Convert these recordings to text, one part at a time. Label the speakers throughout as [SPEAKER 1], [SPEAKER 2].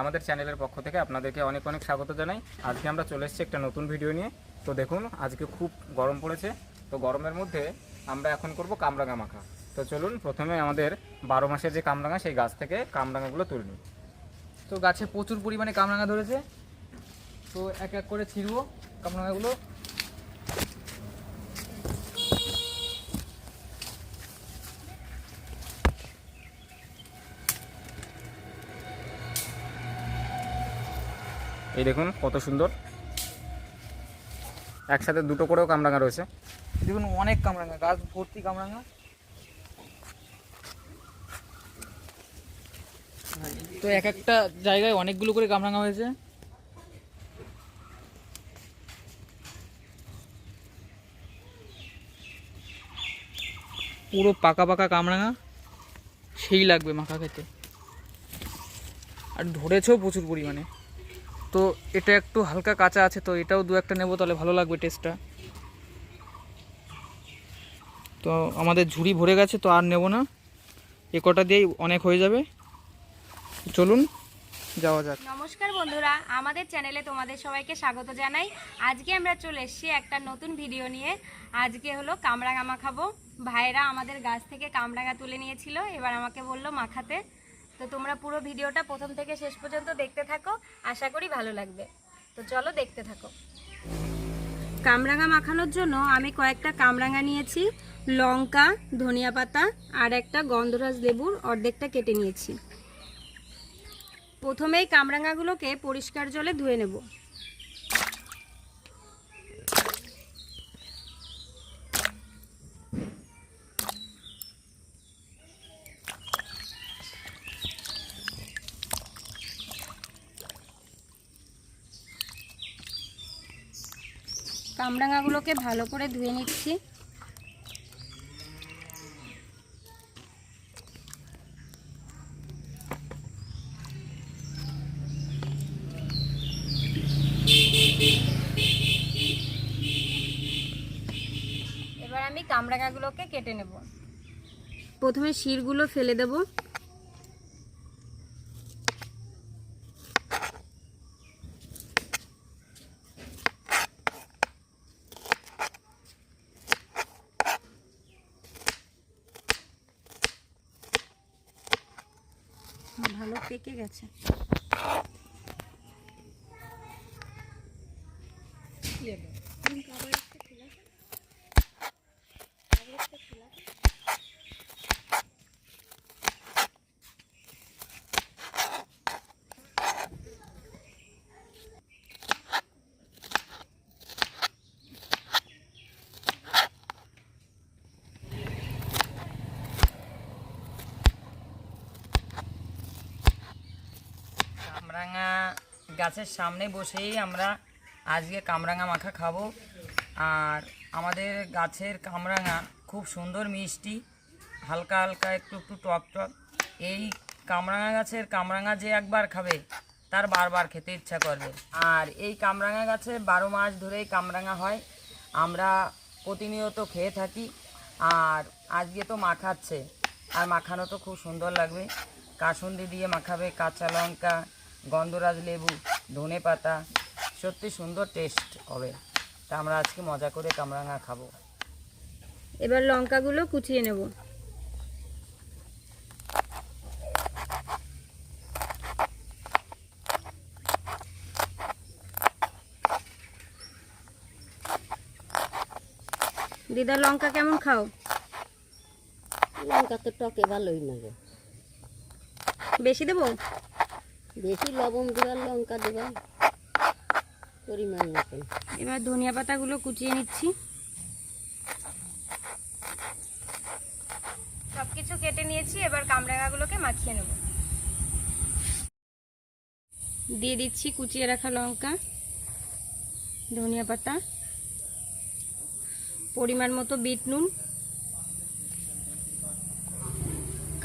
[SPEAKER 1] আমাদের চ্যানেলের পক্ষ থেকে আপনাদেরকে অনেক অনেক স্বাগত জানাই। আজকে আমরা চলে এসেছি একটা নতুন ভিডিও নিয়ে। তো দেখুন, আজকে খুব গরম পড়েছে। তো গরমের মধ্যে আমরা এখন করব কামরাঙা মাখা তো চলুন, প্রথমে আমাদের বারো মাসের যে কামরাঙা, সেই গাছ থেকে কামরাঙাগুলো তুলে নিই।
[SPEAKER 2] তো গাছে প্রচুর পরিমাণে কামরাঙা ধরেছে। তো এক এক করে ছিঁড়বো কামরাঙাগুলো।
[SPEAKER 1] এই দেখুন, কত সুন্দর। একসাথে দুটো করেও কামরাঙা রয়েছে।
[SPEAKER 2] দেখুন, অনেক কামরাঙা, গাছ ভর্তি কামরাঙা। তো এক একটা জায়গায় অনেকগুলো করে কামরাঙা হয়েছে। পুরো পাকা পাকা কামরাঙা, সেই লাগবে মাখা খেতে। আর ধরেছেও প্রচুর পরিমাণে। তো এটা একটু হালকা কাঁচা আছে, তো এটাও দু একটা নেব তাহলে ভালো লাগবে টেস্টটা তো আমাদের ঝুড়ি ভরে গেছে, তো আর নেব না। এ কটা দিয়েই অনেক হয়ে যাবে। চলুন, যাওয়া যাক।
[SPEAKER 3] নমস্কার বন্ধুরা, আমাদের চ্যানেলে তোমাদের সবাইকে স্বাগত জানাই। আজকে আমরা চলে এসেছি একটা নতুন ভিডিও নিয়ে। আজকে হলো কামরাঙা মাখাবো ভাইরা আমাদের গাছ থেকে কামরাঙা তুলে নিয়েছিল, এবার আমাকে বলল মাখাতে। তো তোমরা পুরো ভিডিওটা প্রথম থেকে শেষ পর্যন্ত দেখতে থাকো, আশা করি ভালো লাগবে। তো চলো দেখতে থাকো। কামরাঙা মাখানোর জন্য আমি কয়েকটা কামরাঙা নিয়েছি, লঙ্কা, ধনিয়া পাতা আর একটা গন্ধরাজ লেবুর অর্ধেকটা কেটে নিয়েছি। প্রথমেই কামরাঙাগুলোকে পরিষ্কার জলে ধুয়ে নেব। কামরাঙাগুলোকে ভালো করে ধুয়ে নিচ্ছি। এবার আমি কামরাঙাগুলোকে কেটে নেব। প্রথমে শিরগুলো ফেলে দেব ভালো পেকে গেছে।
[SPEAKER 4] কামরাঙা গাছের সামনে বসেই আমরা আজকে কামরাঙা মাখা খাব। আর আমাদের গাছের কামরাঙা খুব সুন্দর মিষ্টি, হালকা হালকা একটু একটু টক টক এই কামরাঙা গাছের কামরাঙা যে একবার খাবে, তার বারবার খেতে ইচ্ছা করবে। আর এই কামরাঙা গাছে বারো মাস ধরেই কামরাঙা হয়। আমরা প্রতিনিয়ত খেয়ে থাকি। আর আজকে তো মাখাচ্ছে। আর মাখানো তো খুব সুন্দর লাগবে। কাসুন্দি দিয়ে মাখাবে কাঁচা লঙ্কা গন্ধরাজ লেবু ধনে পাতা সত্যি সুন্দর টেস্ট হবে। তা আমরা আজকে মজা করে কামরাঙা খাব।
[SPEAKER 3] এবার লঙ্কাগুলো কুচিয়ে নেব। দিদা লঙ্কা কেমন খাও?
[SPEAKER 5] লঙ্কা তো টকে ভালোই লাগে।
[SPEAKER 3] বেশি দেবো?
[SPEAKER 5] বেশি লবণ দেবার লঙ্কা দেবার পরিমাণ মতন।
[SPEAKER 3] এবার ধনিয়া পাতাগুলো কুচিয়ে নিচ্ছি। সবকিছু কেটে নিয়েছি, এবার কামরাঙাগুলোকে মাখিয়ে নেব। দিয়ে দিচ্ছি কুচিয়ে রাখা লঙ্কা, ধনিয়া পাতা, পরিমাণ মতো বিট নুন,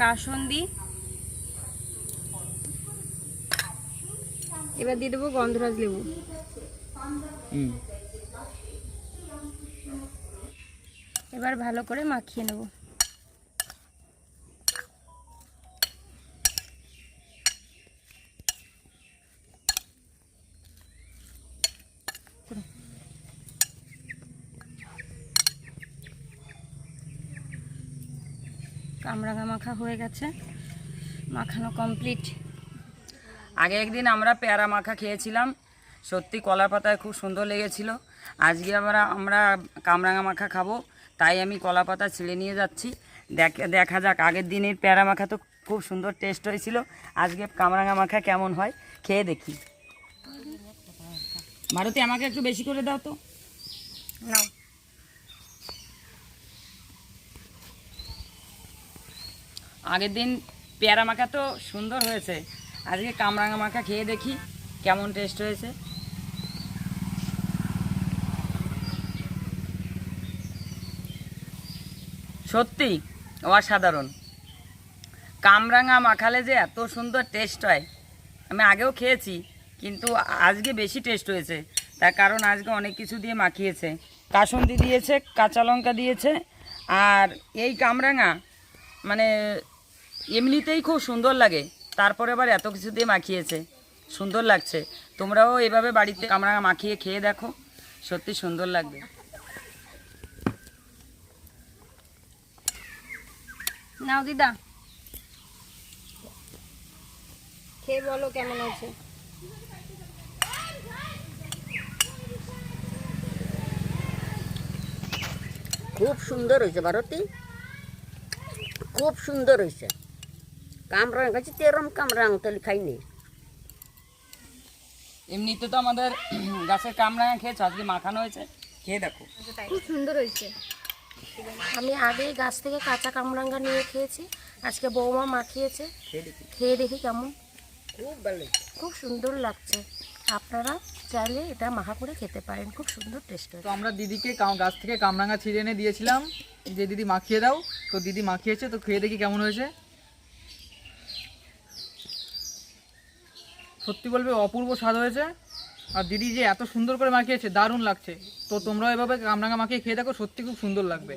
[SPEAKER 3] কাসন্দি এবার দিয়ে দেবো গন্ধরাজ লেবু। এবার ভালো করে মাখিয়ে নেব। কামরাঙা মাখা হয়ে গেছে। মাখানো কমপ্লিট।
[SPEAKER 4] আগে একদিন আমরা পেয়ারা মাখা খেয়েছিলাম। সত্যি কলা পাতায় খুব সুন্দর লেগেছিল। আজকে আমরা আমরা কামরাঙা মাখা খাব তাই আমি কলা পাতা ছিঁড়ে নিয়ে যাচ্ছি। দেখ দেখা যাক আগের দিনের পেয়ারা মাখা তো খুব সুন্দর টেস্ট হয়েছিল। আজকে কামরাঙা মাখা কেমন হয় খেয়ে দেখি। ভারতী আমাকে একটু বেশি করে দাও তো। আগের দিন পেয়ারা মাখা তো সুন্দর হয়েছে। আজকে কামরাঙা মাখা খেয়ে দেখি, কেমন টেস্ট হয়েছে। সত্যি, অসাধারণ। কামরাঙা মাখালে যে এত সুন্দর টেস্ট হয়, আমি আগেও খেয়েছি, কিন্তু আজকে বেশি টেস্ট হয়েছে। তার কারণ আজকে অনেক কিছু দিয়ে মাখিয়েছে। কাসন্দি দিয়েছে, কাঁচা লঙ্কা দিয়েছে, আর এই কামরাঙা মানে এমনিতেই খুব সুন্দর লাগে। তারপরে আবার এত কিছু দিয়ে মাখিয়েছে। সুন্দর লাগছে। তোমরাও এভাবে বাড়িতে কামরাঙা মাখিয়ে খেয়ে দেখো। সত্যি সুন্দর লাগবে।
[SPEAKER 3] নাও দিদা। খেয়ে বলো কেমন আছে
[SPEAKER 5] খুব সুন্দর হয়েছে ভারতী। খুব সুন্দর হয়েছে। কামরাং খাচ্ছি তেরম কামরাং তাহলে খাইনি
[SPEAKER 4] এমনিতে তো আমাদের গাছের কামরাঙা খেয়েছো আজকে মাখানো হয়েছে। খেয়ে দেখো।
[SPEAKER 6] খুব সুন্দর হয়েছে। আমি আগে গাছ থেকে কাঁচা কামরাঙ্গা নিয়ে খেয়েছি আজকে বৌমা মাখিয়েছে। খেয়ে দেখি। কেমন।
[SPEAKER 5] খুব ভালো
[SPEAKER 6] খুব সুন্দর লাগছে। আপনারা চাইলে এটা মাখা করে খেতে পারেন খুব সুন্দর টেস্ট
[SPEAKER 2] তো আমরা দিদিকে গাছ থেকে কামরাঙা ছিঁড়ে এনে দিয়েছিলাম যে দিদি মাখিয়ে দাও। তো দিদি মাখিয়েছে তো খেয়ে দেখি কেমন হয়েছে। সত্যি বলবে, অপূর্ব স্বাদ হয়েছে। আর দিদি যে এত সুন্দর করে মাখিয়েছে, দারুণ লাগছে। তো তোমরাও এভাবে কামরাঙা মাখিয়ে খেয়ে দেখো, সত্যি খুব সুন্দর লাগবে।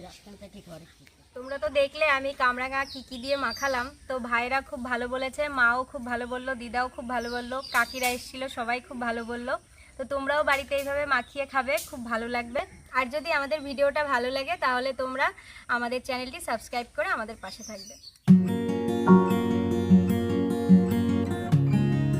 [SPEAKER 3] তোমরা তো দেখলে, আমি কামরাঙা কি কি দিয়ে মাখালাম। তো ভাইরা খুব ভালো বলেছে, মাও খুব ভালো বলল, দিদাও খুব ভালো বলল, কাকিরা এসেছিল, সবাই খুব ভালো বলল। তো তোমরাও বাড়িতে এইভাবে মাখিয়ে খাবে, খুব ভালো লাগবে। আর যদি আমাদের ভিডিওটা ভালো লাগে, তাহলে তোমরা আমাদের চ্যানেলটি সাবস্ক্রাইব করে আমাদের পাশে থাকবে।